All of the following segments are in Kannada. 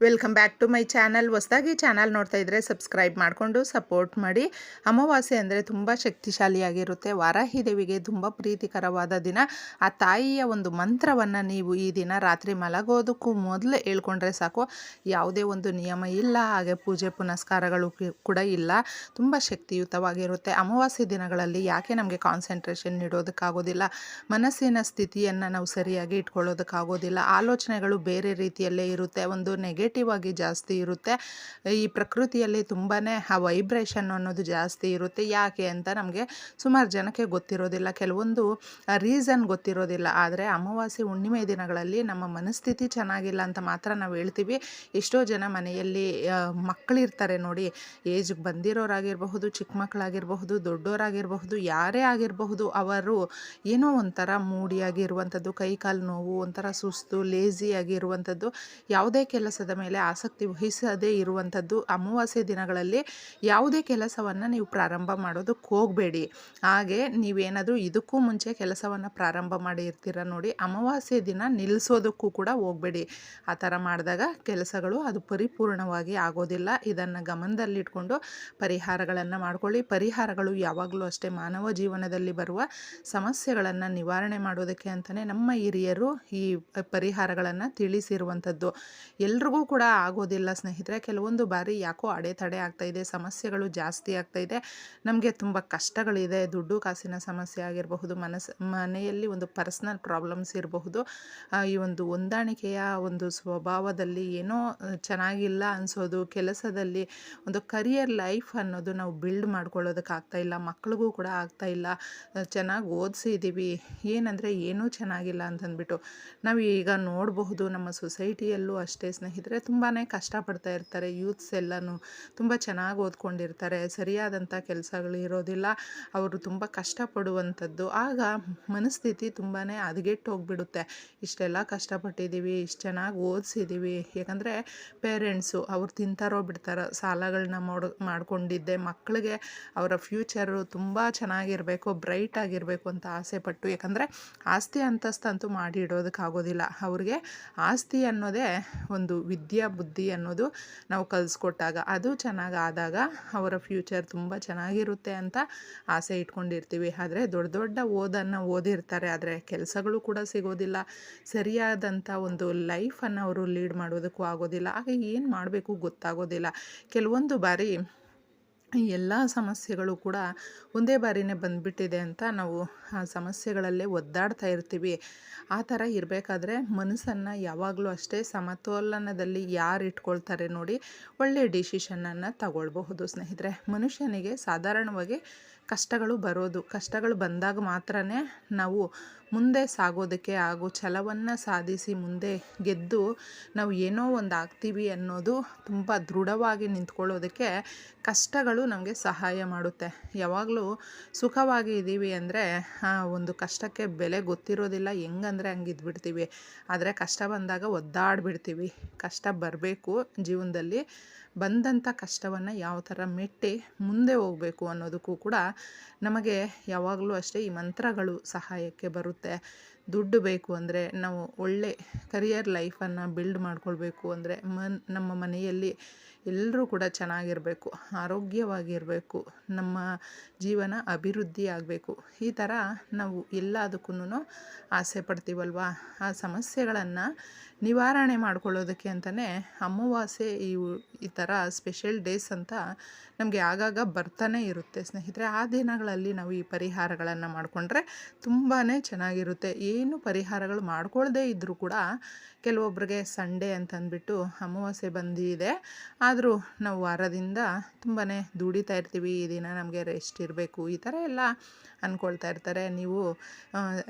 Welcome back to my channel. ಹೊಸದಾಗಿ ಚಾನಲ್ ನೋಡ್ತಾ ಇದ್ದರೆ ಸಬ್ಸ್ಕ್ರೈಬ್ ಮಾಡಿಕೊಂಡು ಸಪೋರ್ಟ್ ಮಾಡಿ. ಅಮಾವಾಸ್ಯೆ ಅಂದರೆ ತುಂಬ ಶಕ್ತಿಶಾಲಿಯಾಗಿರುತ್ತೆ. ವಾರಾಹಿ ದೇವಿಗೆ ತುಂಬ ಪ್ರೀತಿಕರವಾದ ದಿನ. ಆ ತಾಯಿಯ ಒಂದು ಮಂತ್ರವನ್ನು ನೀವು ಈ ದಿನ ರಾತ್ರಿ ಮಲಗೋದಕ್ಕೂ ಮೊದಲು ಹೇಳ್ಕೊಂಡ್ರೆ ಸಾಕು. ಯಾವುದೇ ಒಂದು ನಿಯಮ ಇಲ್ಲ. ಹಾಗೆ ಪೂಜೆ ಪುನಸ್ಕಾರಗಳು ಕೂಡ ಇಲ್ಲ. ತುಂಬ ಶಕ್ತಿಯುತವಾಗಿರುತ್ತೆ. ಅಮಾವಾಸ್ಯೆ ದಿನಗಳಲ್ಲಿ ಯಾಕೆ ನಮಗೆ ಕಾನ್ಸಂಟ್ರೇಷನ್ ನೀಡೋದಕ್ಕಾಗೋದಿಲ್ಲ? ಮನಸ್ಸಿನ ಸ್ಥಿತಿಯನ್ನು ನಾವು ಸರಿಯಾಗಿ ಇಟ್ಕೊಳ್ಳೋದಕ್ಕಾಗೋದಿಲ್ಲ. ಆಲೋಚನೆಗಳು ಬೇರೆ ರೀತಿಯಲ್ಲೇ ಇರುತ್ತೆ. ಒಂದು ನೆಗೆಟಿವ್ ಆಗಿ ಜಾಸ್ತಿ ಇರುತ್ತೆ. ಈ ಪ್ರಕೃತಿಯಲ್ಲಿ ತುಂಬಾ ಆ ವೈಬ್ರೇಷನ್ ಅನ್ನೋದು ಜಾಸ್ತಿ ಇರುತ್ತೆ. ಯಾಕೆ ಅಂತ ನಮಗೆ ಸುಮಾರು ಜನಕ್ಕೆ ಗೊತ್ತಿರೋದಿಲ್ಲ. ಕೆಲವೊಂದು ರೀಸನ್ ಗೊತ್ತಿರೋದಿಲ್ಲ. ಆದರೆ ಅಮಾವಾಸ್ಯೆ, ಹುಣ್ಣಿಮೆ ದಿನಗಳಲ್ಲಿ ನಮ್ಮ ಮನಸ್ಥಿತಿ ಚೆನ್ನಾಗಿಲ್ಲ ಅಂತ ಮಾತ್ರ ನಾವು ಹೇಳ್ತೀವಿ. ಎಷ್ಟೋ ಜನ ಮನೆಯಲ್ಲಿ ಮಕ್ಕಳಿರ್ತಾರೆ ನೋಡಿ. ಏಜ್ಗೆ ಬಂದಿರೋರಾಗಿರಬಹುದು ಚಿಕ್ಕ ಮಕ್ಕಳಾಗಿರಬಹುದು ದೊಡ್ಡೋರಾಗಿರಬಹುದು, ಯಾರೇ ಆಗಿರಬಹುದು, ಅವರು ಏನೋ ಒಂಥರ ಮೂಡಿಯಾಗಿರುವಂಥದ್ದು ಕೈ ಕಾಲು ನೋವು, ಒಂಥರ ಸುಸ್ತು ಲೇಸಿಯಾಗಿರುವಂಥದ್ದು ಯಾವುದೇ ಕೆಲಸದ ಮೇಲೆ ಆಸಕ್ತಿ ವಹಿಸದೇ ಇರುವಂಥದ್ದು ಅಮಾವಾಸ್ಯೆ ದಿನಗಳಲ್ಲಿ ಯಾವುದೇ ಕೆಲಸವನ್ನು ನೀವು ಪ್ರಾರಂಭ ಮಾಡೋದಕ್ಕೆ ಹೋಗಬೇಡಿ. ಹಾಗೆ ನೀವೇನಾದರೂ ಇದಕ್ಕೂ ಮುಂಚೆ ಕೆಲಸವನ್ನು ಪ್ರಾರಂಭ ಮಾಡಿ ಇರ್ತೀರ ನೋಡಿ ಅಮಾವಾಸ್ಯೆ ದಿನ ನಿಲ್ಲಿಸೋದಕ್ಕೂ ಕೂಡ ಹೋಗಬೇಡಿ. ಆ ಥರ ಮಾಡಿದಾಗ ಕೆಲಸಗಳು ಅದು ಪರಿಪೂರ್ಣವಾಗಿ ಆಗೋದಿಲ್ಲ. ಇದನ್ನು ಗಮನದಲ್ಲಿಟ್ಕೊಂಡು ಪರಿಹಾರಗಳನ್ನು ಮಾಡ್ಕೊಳ್ಳಿ. ಪರಿಹಾರಗಳು ಯಾವಾಗಲೂ ಅಷ್ಟೇ ಮಾನವ ಜೀವನದಲ್ಲಿ ಬರುವ ಸಮಸ್ಯೆಗಳನ್ನು ನಿವಾರಣೆ ಮಾಡೋದಕ್ಕೆ ಅಂತಲೇ ನಮ್ಮ ಹಿರಿಯರು ಈ ಪರಿಹಾರಗಳನ್ನು ತಿಳಿಸಿರುವಂಥದ್ದು. ಎಲ್ರಿಗೂ ಕೂಡ ಆಗೋದಿಲ್ಲ ಸ್ನೇಹಿತರೆ. ಕೆಲವೊಂದು ಬಾರಿ ಯಾಕೋ ಅಡೆತಡೆ ಆಗ್ತಾ ಇದೆ, ಸಮಸ್ಯೆಗಳು ಜಾಸ್ತಿ ಆಗ್ತಾ ಇದೆ. ನಮಗೆ ತುಂಬ ಕಷ್ಟಗಳಿದೆ, ದುಡ್ಡು ಕಾಸಿನ ಸಮಸ್ಯೆ ಆಗಿರಬಹುದು, ಮನಸ್, ಮನೆಯಲ್ಲಿ ಒಂದು ಪರ್ಸ್ನಲ್ ಪ್ರಾಬ್ಲಮ್ಸ್ ಇರಬಹುದು. ಈ ಒಂದು ಹೊಂದಾಣಿಕೆಯ ಒಂದು ಸ್ವಭಾವದಲ್ಲಿ ಏನೋ ಚೆನ್ನಾಗಿಲ್ಲ ಅನಿಸೋದು, ಕೆಲಸದಲ್ಲಿ ಒಂದು ಕರಿಯರ್ ಲೈಫ್ ಅನ್ನೋದು ನಾವು ಬಿಲ್ಡ್ ಮಾಡ್ಕೊಳ್ಳೋದಕ್ಕೆ ಆಗ್ತಾ ಇಲ್ಲ, ಮಕ್ಳಿಗೂ ಕೂಡ ಆಗ್ತಾ ಇಲ್ಲ. ಚೆನ್ನಾಗಿ ಓದಿಸಿದ್ದೀವಿ ಏನಂದರೆ ಏನೂ ಚೆನ್ನಾಗಿಲ್ಲ ಅಂತಂದ್ಬಿಟ್ಟು. ನಾವು ಈಗ ನೋಡಬಹುದು ನಮ್ಮ ಸೊಸೈಟಿಯಲ್ಲೂ ಅಷ್ಟೇ ಸ್ನೇಹಿತರೆ. ತುಂಬಾ ಕಷ್ಟಪಡ್ತಾ ಇರ್ತಾರೆ. ಯೂತ್ಸ್ ಎಲ್ಲನೂ ತುಂಬ ಚೆನ್ನಾಗಿ ಓದ್ಕೊಂಡಿರ್ತಾರೆ. ಸರಿಯಾದಂಥ ಕೆಲಸಗಳು ಇರೋದಿಲ್ಲ. ಅವರು ತುಂಬ ಕಷ್ಟಪಡುವಂಥದ್ದು. ಆಗ ಮನಸ್ಥಿತಿ ತುಂಬಾ ಹದಗೆಟ್ಟು ಹೋಗ್ಬಿಡುತ್ತೆ ಇಷ್ಟೆಲ್ಲ ಕಷ್ಟಪಟ್ಟಿದ್ದೀವಿ ಇಷ್ಟು ಚೆನ್ನಾಗಿ ಓದಿಸಿದ್ದೀವಿ ಯಾಕಂದರೆ ಪೇರೆಂಟ್ಸು ಅವ್ರು ತಿಂತಾರೋ ಬಿಡ್ತಾರೋ ಸಾಲಗಳನ್ನ ಮಾಡು, ಮಾಡ್ಕೊಂಡಿದ್ದೆ. ಮಕ್ಕಳಿಗೆ ಅವರ ಫ್ಯೂಚರು ತುಂಬ ಚೆನ್ನಾಗಿರಬೇಕು, ಬ್ರೈಟ್ ಆಗಿರಬೇಕು ಅಂತ ಆಸೆ ಪಟ್ಟು. ಯಾಕಂದರೆ ಆಸ್ತಿ ಅಂತಸ್ತಂತೂ ಮಾಡಿ ಇಡೋದಕ್ಕಾಗೋದಿಲ್ಲ. ಅವ್ರಿಗೆ ಆಸ್ತಿ ಅನ್ನೋದೇ ಒಂದು ವಿದ್ಯಾ. ಬುದ್ಧಿ ಅನ್ನೋದು ನಾವು ಕಲಿಸ್ಕೊಟ್ಟಾಗ ಅದು ಚೆನ್ನಾಗಿ ಆದಾಗ ಅವರ ಫ್ಯೂಚರ್ ತುಂಬ ಚೆನ್ನಾಗಿರುತ್ತೆ ಅಂತ ಆಸೆ ಇಟ್ಕೊಂಡಿರ್ತೀವಿ. ಆದರೆ ದೊಡ್ಡ ದೊಡ್ಡ ಓದನ್ನು ಓದಿರ್ತಾರೆ. ಆದರೆ ಕೆಲಸಗಳು ಕೂಡ ಸಿಗೋದಿಲ್ಲ. ಸರಿಯಾದಂಥ ಒಂದು ಲೈಫನ್ನು ಅವರು ಲೀಡ್ ಮಾಡೋದಕ್ಕೂ ಆಗೋದಿಲ್ಲ. ಆಗ ಏನು ಮಾಡಬೇಕು ಗೊತ್ತಾಗೋದಿಲ್ಲ. ಕೆಲವೊಂದು ಬಾರಿ ಈ ಎಲ್ಲ ಸಮಸ್ಯೆಗಳು ಕೂಡ ಒಂದೇ ಬಾರಿನೇ ಬಂದುಬಿಟ್ಟಿದೆ ಅಂತ ನಾವು, ಆ, ಸಮಸ್ಯೆಗಳಲ್ಲೇ ಒದ್ದಾಡ್ತಾ ಇರ್ತೀವಿ. ಆ ಥರ ಇರಬೇಕಾದ್ರೆ ಮನಸ್ಸನ್ನು ಯಾವಾಗಲೂ ಅಷ್ಟೇ ಸಮತೋಲನದಲ್ಲಿ ಯಾರು ಇಟ್ಕೊಳ್ತಾರೆ ನೋಡಿ ಒಳ್ಳೆಯ ಡಿಸಿಷನನ್ನು ತಗೊಳ್ಬಹುದು ಸ್ನೇಹಿತರೆ. ಮನುಷ್ಯನಿಗೆ ಸಾಧಾರಣವಾಗಿ ಕಷ್ಟಗಳು ಬರೋದು. ಕಷ್ಟಗಳು ಬಂದಾಗ ಮಾತ್ರ ನಾವು ಮುಂದೆ ಸಾಗೋದಕ್ಕೆ ಹಾಗೂ ಛಲವನ್ನು ಸಾಧಿಸಿ ಮುಂದೆ ಗೆದ್ದು ನಾವು ಏನೋ ಒಂದು ಆಗ್ತೀವಿ ಅನ್ನೋದು ತುಂಬ ದೃಢವಾಗಿ ನಿಂತ್ಕೊಳ್ಳೋದಕ್ಕೆ ಕಷ್ಟಗಳು ನಮಗೆ ಸಹಾಯ ಮಾಡುತ್ತೆ. ಯಾವಾಗಲೂ ಸುಖವಾಗಿ ಇದ್ದೀವಿ ಅಂದರೆ ಒಂದು ಕಷ್ಟಕ್ಕೆ ಬೆಲೆ ಗೊತ್ತಿರೋದಿಲ್ಲ. ಹೆಂಗಂದರೆ ಹಂಗೆ ಇದ್ಬಿಡ್ತೀವಿ. ಆದರೆ ಕಷ್ಟ ಬಂದಾಗ ಒದ್ದಾಡ್ಬಿಡ್ತೀವಿ. ಕಷ್ಟ ಬರಬೇಕು ಜೀವನದಲ್ಲಿ. ಬಂದಂಥ ಕಷ್ಟವನ್ನು ಯಾವ ಥರ ಮೆಟ್ಟಿ ಮುಂದೆ ಹೋಗಬೇಕು ಅನ್ನೋದಕ್ಕೂ ಕೂಡ ನಮಗೆ ಯಾವಾಗಲೂ ಅಷ್ಟೇ ಈ ಮಂತ್ರಗಳು ಸಹಾಯಕ್ಕೆ ಬರುತ್ತೆ. ದುಡ್ಡು ಬೇಕು ಅಂದರೆ ನಾವು ಒಳ್ಳೆ ಕರಿಯರ್ ಲೈಫನ್ನು ಬಿಲ್ಡ್ ಮಾಡ್ಕೊಳ್ಬೇಕು ಅಂದರೆ ಮನ್, ನಮ್ಮ ಮನೆಯಲ್ಲಿ ಎಲ್ಲರೂ ಕೂಡ ಚೆನ್ನಾಗಿರಬೇಕು, ಆರೋಗ್ಯವಾಗಿರಬೇಕು, ನಮ್ಮ ಜೀವನ ಅಭಿವೃದ್ಧಿ ಆಗಬೇಕು. ಈ ಥರ ನಾವು ಎಲ್ಲದಕ್ಕೂ ಆಸೆ ಪಡ್ತೀವಲ್ವ? ಆ ಸಮಸ್ಯೆಗಳನ್ನು ನಿವಾರಣೆ ಮಾಡ್ಕೊಳ್ಳೋದಕ್ಕೆ ಅಂತಲೇ ಅಮಾವಾಸ್ಯೆ ಈ ಈ ಥರ ಸ್ಪೆಷಲ್ ಡೇಸ್ ಅಂತ ನಮಗೆ ಆಗಾಗ ಬರ್ತಾನೆ ಇರುತ್ತೆ. ಸ್ನೇಹಿತರೆ, ಆ ದಿನಗಳಲ್ಲಿ ನಾವು ಈ ಪರಿಹಾರಗಳನ್ನು ಮಾಡಿಕೊಂಡ್ರೆ ತುಂಬಾ ಚೆನ್ನಾಗಿರುತ್ತೆ. ಏನು ಪರಿಹಾರಗಳು ಮಾಡ್ಕೊಳ್ಳದೇ ಇದ್ದರೂ ಕೂಡ ಕೆಲವೊಬ್ಬರಿಗೆ ಸಂಡೇ ಅಂತಂದ್ಬಿಟ್ಟು ಅಮಾವಾಸ್ಯೆ ಬಂದಿದೆ. ಆದರೂ ನಾವು ವಾರದಿಂದ ತುಂಬಾ ದುಡಿತಾ ಇರ್ತೀವಿ, ಈ ದಿನ ನಮಗೆ ರೆಸ್ಟ್ ಇರಬೇಕು, ಈ ಥರ ಎಲ್ಲ ಅಂದ್ಕೊಳ್ತಾ ಇರ್ತಾರೆ. ನೀವು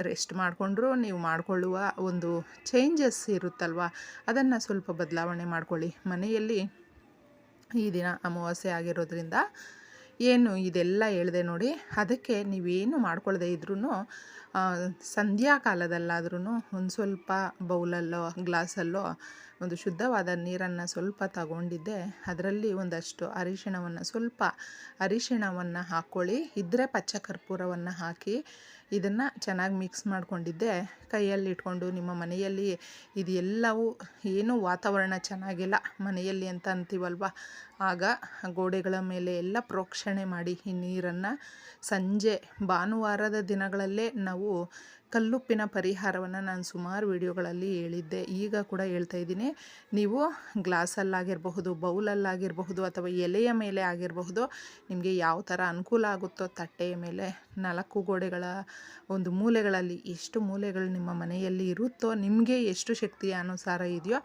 ರೆಸ್ಟ್ ಮಾಡಿಕೊಂಡ್ರು ನೀವು ಮಾಡಿಕೊಳ್ಳುವ ಒಂದು ಚೇಂಜಸ್ ಇರುತ್ತಲ್ವ? ಅದನ್ನು ಸ್ವಲ್ಪ ಬದಲಾವಣೆ ಮಾಡ್ಕೊಳ್ಳಿ. ಮನೆಯಲ್ಲಿ ಈ ದಿನ ಅಮಾವಾಸ್ಯೆ ಆಗಿರೋದ್ರಿಂದ ಏನು ಇದೆಲ್ಲ ಹೇಳಿದೆ ನೋಡಿ, ಅದಕ್ಕೆ ನೀವೇನು ಮಾಡ್ಕೊಳ್ಳದೆ ಇದ್ರೂ ಸಂಧ್ಯಾ ಕಾಲದಲ್ಲಾದ್ರೂ ಒಂದು ಸ್ವಲ್ಪ ಬೌಲಲ್ಲೋ, ಗ್ಲಾಸಲ್ಲೋ ಒಂದು ಶುದ್ಧವಾದ ನೀರನ್ನು ಸ್ವಲ್ಪ ತಗೊಂಡಿದ್ದೆ. ಅದರಲ್ಲಿ ಒಂದಷ್ಟು ಅರಿಶಿಣವನ್ನು, ಸ್ವಲ್ಪ ಅರಿಶಿಣವನ್ನು ಹಾಕ್ಕೊಳ್ಳಿ ಇದ್ದರೆ ಪಚ್ಚ ಕರ್ಪೂರವನ್ನು ಹಾಕಿ ಇದನ್ನು ಚೆನ್ನಾಗಿ ಮಿಕ್ಸ್ ಮಾಡಿಕೊಂಡಿದ್ದೆ. ಕೈಯಲ್ಲಿ ಇಟ್ಕೊಂಡು ನಿಮ್ಮ ಮನೆಯಲ್ಲಿ ಇದು ಎಲ್ಲವೂ ಏನೂ ವಾತಾವರಣ ಚೆನ್ನಾಗಿಲ್ಲ ಮನೆಯಲ್ಲಿ ಅಂತ ಅಂತೀವಲ್ವ? ಆಗ ಗೋಡೆಗಳ ಮೇಲೆ ಎಲ್ಲ ಪ್ರೋಕ್ಷಣೆ ಮಾಡಿ ಈ ನೀರನ್ನು ಸಂಜೆ ಭಾನುವಾರದ ದಿನಗಳಲ್ಲೇ ನಾವು ಕಲ್ಲುಪ್ಪಿನ ಪರಿಹಾರವನ್ನು ನಾನು ಸುಮಾರು ವಿಡಿಯೋಗಳಲ್ಲಿ ಹೇಳಿದ್ದೆ. ಈಗ ಕೂಡ ಹೇಳ್ತಾ ಇದ್ದೀನಿ. ನೀವು ಗ್ಲಾಸಲ್ಲಾಗಿರಬಹುದು, ಬೌಲಲ್ಲಾಗಿರಬಹುದು ಅಥವಾ ಎಲೆಯ ಮೇಲೆ ಆಗಿರಬಹುದು, ನಿಮಗೆ ಯಾವ ಥರ ಅನುಕೂಲ ಆಗುತ್ತೋ ತಟ್ಟೆಯ ಮೇಲೆ, ನಾಲ್ಕು ಗೋಡೆಗಳ ಒಂದು ಮೂಲೆಗಳಲ್ಲಿ ಎಷ್ಟು ಮೂಲೆಗಳು ನಿಮ್ಮ ಮನೆಯಲ್ಲಿ ಇರುತ್ತೋ, ನಿಮಗೆ ಎಷ್ಟು ಶಕ್ತಿಯ ಅನುಸಾರ ಇದೆಯೋ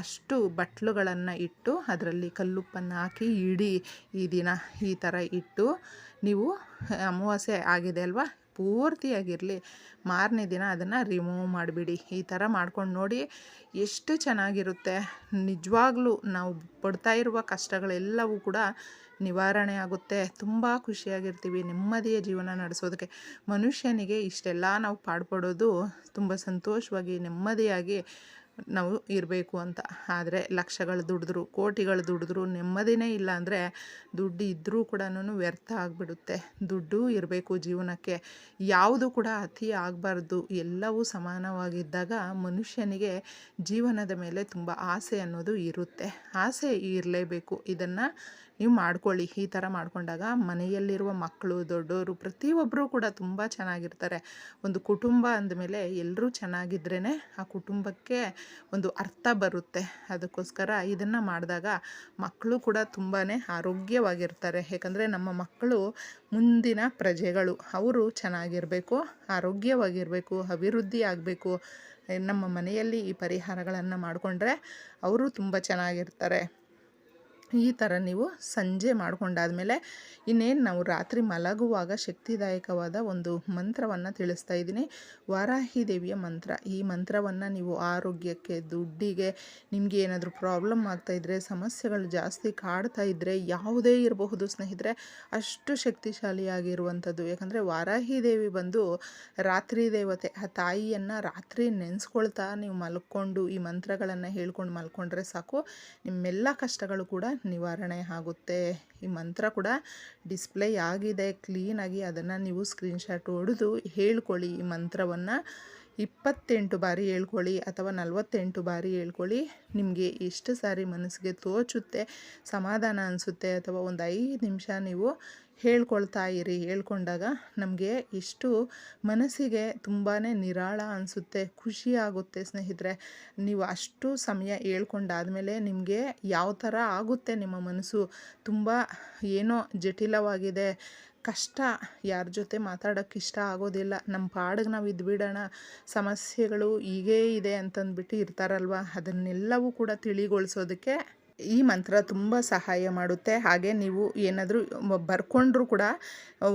ಅಷ್ಟು ಬಟ್ಲುಗಳನ್ನು ಇಟ್ಟು ಅದರಲ್ಲಿ ಕಲ್ಲುಪ್ಪನ್ನು ಹಾಕಿ ಇಡೀ ಈ ದಿನ ಈ ಥರ ಇಟ್ಟು ನೀವು ಅಮಾವಾಸ್ಯೆ ಆಗಿದೆ ಅಲ್ವಾ? ಪೂರ್ತಿಯಾಗಿರಲಿ. ಮಾರನೇ ದಿನ ಅದನ್ನು ರಿಮೂವ್ ಮಾಡಿಬಿಡಿ. ಈ ಥರ ಮಾಡ್ಕೊಂಡು ನೋಡಿ ಎಷ್ಟು ಚೆನ್ನಾಗಿರುತ್ತೆ. ನಿಜವಾಗ್ಲೂ ನಾವು ಪಡ್ತಾ ಇರುವ ಕಷ್ಟಗಳೆಲ್ಲವೂ ಕೂಡ ನಿವಾರಣೆ ಆಗುತ್ತೆ. ತುಂಬ ಖುಷಿಯಾಗಿರ್ತೀವಿ ನೆಮ್ಮದಿಯ ಜೀವನ ನಡೆಸೋದಕ್ಕೆ. ಮನುಷ್ಯನಿಗೆ ಇಷ್ಟೆಲ್ಲ ನಾವು ಪಾಡ್ಪಡೋದು ತುಂಬ ಸಂತೋಷವಾಗಿ, ನೆಮ್ಮದಿಯಾಗಿ ನಾವು ಇರಬೇಕು ಅಂತ. ಆದರೆ ಲಕ್ಷಗಳು ದುಡಿದ್ರು, ಕೋಟಿಗಳು ದುಡಿದ್ರು, ನೆಮ್ಮದಿನೇ ಇಲ್ಲ ಅಂದರೆ ದುಡ್ಡು ಇದ್ದರೂ ಕೂಡ ವ್ಯರ್ಥ ಆಗಿಬಿಡುತ್ತೆ. ದುಡ್ಡು ಇರಬೇಕು ಜೀವನಕ್ಕೆ. ಯಾವುದು ಕೂಡ ಅತಿ ಆಗಬಾರ್ದು. ಎಲ್ಲವೂ ಸಮಾನವಾಗಿದ್ದಾಗ ಮನುಷ್ಯನಿಗೆ ಜೀವನದ ಮೇಲೆ ತುಂಬ ಆಸೆ ಅನ್ನೋದು ಇರುತ್ತೆ. ಆಸೆ ಇರಲೇಬೇಕು. ಇದನ್ನು ನೀವು ಮಾಡ್ಕೊಳ್ಳಿ. ಈ ಥರ ಮಾಡ್ಕೊಂಡಾಗ ಮನೆಯಲ್ಲಿರುವ ಮಕ್ಕಳು ದೊಡ್ಡವರು ಪ್ರತಿಯೊಬ್ಬರೂ ಕೂಡ ತುಂಬ ಚೆನ್ನಾಗಿರ್ತಾರೆ. ಒಂದು ಕುಟುಂಬ ಅಂದಮೇಲೆ ಎಲ್ಲರೂ ಚೆನ್ನಾಗಿದ್ರೇ ಆ ಕುಟುಂಬಕ್ಕೆ ಒಂದು ಅರ್ಥ ಬರುತ್ತೆ. ಅದಕ್ಕೋಸ್ಕರ ಇದನ್ನು ಮಾಡಿದಾಗ ಮಕ್ಕಳು ಕೂಡ ತುಂಬಾ ಆರೋಗ್ಯವಾಗಿರ್ತಾರೆ. ಯಾಕಂದರೆ ನಮ್ಮ ಮಕ್ಕಳು ಮುಂದಿನ ಪ್ರಜೆಗಳು. ಅವರು ಚೆನ್ನಾಗಿರಬೇಕು, ಆರೋಗ್ಯವಾಗಿರಬೇಕು, ಅಭಿವೃದ್ಧಿ ಆಗಬೇಕು. ನಮ್ಮ ಮನೆಯಲ್ಲಿ ಈ ಪರಿಹಾರಗಳನ್ನು ಮಾಡಿಕೊಂಡ್ರೆ ಅವರು ತುಂಬ ಚೆನ್ನಾಗಿರ್ತಾರೆ. ಈ ಥರ ನೀವು ಸಂಜೆ ಮಾಡಿಕೊಂಡಾದಮೇಲೆ ಇನ್ನೇನು ನಾವು ರಾತ್ರಿ ಮಲಗುವಾಗ ಶಕ್ತಿದಾಯಕವಾದ ಒಂದು ಮಂತ್ರವನ್ನು ತಿಳಿಸ್ತಾ ಇದ್ದೀನಿ. ವಾರಾಹಿ ದೇವಿಯ ಮಂತ್ರ. ಈ ಮಂತ್ರವನ್ನು ನೀವು ಆರೋಗ್ಯಕ್ಕೆ, ದುಡ್ಡಿಗೆ, ನಿಮಗೆ ಏನಾದರೂ ಪ್ರಾಬ್ಲಮ್ ಆಗ್ತಾಯಿದ್ರೆ ಸಮಸ್ಯೆಗಳು ಜಾಸ್ತಿ ಕಾಡ್ತಾ ಇದ್ದರೆ ಯಾವುದೇ ಇರಬಹುದು ಸ್ನೇಹಿತರೆ, ಅಷ್ಟು ಶಕ್ತಿಶಾಲಿಯಾಗಿರುವಂಥದ್ದು. ಯಾಕಂದರೆ ವಾರಾಹಿ ದೇವಿ ಬಂದು ರಾತ್ರಿ ದೇವತೆ, ಆ ತಾಯಿಯನ್ನು ರಾತ್ರಿ ನೆನೆಸ್ಕೊಳ್ತಾ ನೀವು ಮಲ್ಕೊಂಡು ಈ ಮಂತ್ರಗಳನ್ನು ಹೇಳ್ಕೊಂಡು ಮಲ್ಕೊಂಡ್ರೆ ಸಾಕು. ನಿಮ್ಮೆಲ್ಲ ಕಷ್ಟಗಳು ಕೂಡ ನಿವಾರಣೆ ಆಗುತ್ತೆ. ಈ ಮಂತ್ರ ಕೂಡ ಡಿಸ್ಪ್ಲೇ ಆಗಿದೆ. ಕ್ಲೀನಾಗಿ ಅದನ್ನು ನೀವು ಸ್ಕ್ರೀನ್ಶಾಟ್ ಹೊಡೆದು ಹೇಳ್ಕೊಳ್ಳಿ ಈ ಮಂತ್ರವನ್ನು. ಇಪ್ಪತ್ತೆಂಟು ಬಾರಿ ಹೇಳ್ಕೊಳ್ಳಿ ಅಥವಾ ನಲವತ್ತೆಂಟು ಬಾರಿ ಹೇಳ್ಕೊಳ್ಳಿ, ನಿಮಗೆ ಎಷ್ಟು ಸಾರಿ ಮನಸ್ಸಿಗೆ ತೋಚುತ್ತೆ, ಸಮಾಧಾನ ಅನಿಸುತ್ತೆ ಅಥವಾ ಒಂದು ಐದು ನಿಮಿಷ ನೀವು ಹೇಳ್ಕೊಳ್ತಾ ಇರಿ, ಹೇಳ್ಕೊಂಡಾಗ ನಮಗೆ ಇಷ್ಟು ಮನಸ್ಸಿಗೆ ತುಂಬಾ ನಿರಾಳ ಅನಿಸುತ್ತೆ, ಖುಷಿ ಆಗುತ್ತೆ ಸ್ನೇಹಿತರೆ. ನೀವು ಅಷ್ಟು ಸಮಯ ಹೇಳ್ಕೊಂಡಾದಮೇಲೆ ನಿಮಗೆ ಯಾವ ಥರ ಆಗುತ್ತೆ ನಿಮ್ಮ ಮನಸ್ಸು? ತುಂಬ ಏನೋ ಜಟಿಲವಾಗಿದೆ ಕಷ್ಟ, ಯಾರ ಜೊತೆ ಮಾತಾಡೋಕ್ಕೆ ಇಷ್ಟ ಆಗೋದಿಲ್ಲ. ನಮ್ಮ ಪಾಡಿಗೆ ನಾವು ಇದ್ಬಿಡೋಣ ಸಮಸ್ಯೆಗಳು ಹೀಗೇ ಇದೆ ಅಂತಂದ್ಬಿಟ್ಟು ಇರ್ತಾರಲ್ವ? ಅದನ್ನೆಲ್ಲವೂ ಕೂಡ ತಿಳಿಗೊಳಿಸೋದಕ್ಕೆ ಈ ಮಂತ್ರ ತುಂಬ ಸಹಾಯ ಮಾಡುತ್ತೆ. ಹಾಗೆ ನೀವು ಏನಾದರೂ ಬರ್ಕೊಂಡ್ರೂ ಕೂಡ,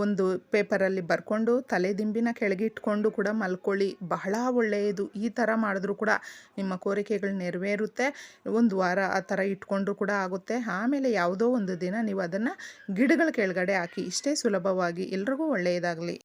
ಒಂದು ಪೇಪರಲ್ಲಿ ಬರ್ಕೊಂಡು, ತಲೆದಿಂಬಿನ ಕೆಳಗೆ ಇಟ್ಕೊಂಡು ಕೂಡ ಮಲ್ಕೊಳ್ಳಿ. ಬಹಳ ಒಳ್ಳೆಯದು. ಈ ಥರ ಮಾಡಿದ್ರು ಕೂಡ ನಿಮ್ಮ ಕೋರಿಕೆಗಳು ನೆರವೇರುತ್ತೆ. ಒಂದು ವಾರ ಆ ಥರ ಇಟ್ಕೊಂಡ್ರು ಕೂಡ ಆಗುತ್ತೆ. ಆಮೇಲೆ ಯಾವುದೋ ಒಂದು ದಿನ ನೀವು ಅದನ್ನು ಗಿಡಗಳ ಕೆಳಗಡೆ ಹಾಕಿ, ಇಷ್ಟೇ ಸುಲಭವಾಗಿ ಎಲ್ರಿಗೂ ಒಳ್ಳೆಯದಾಗಲಿ.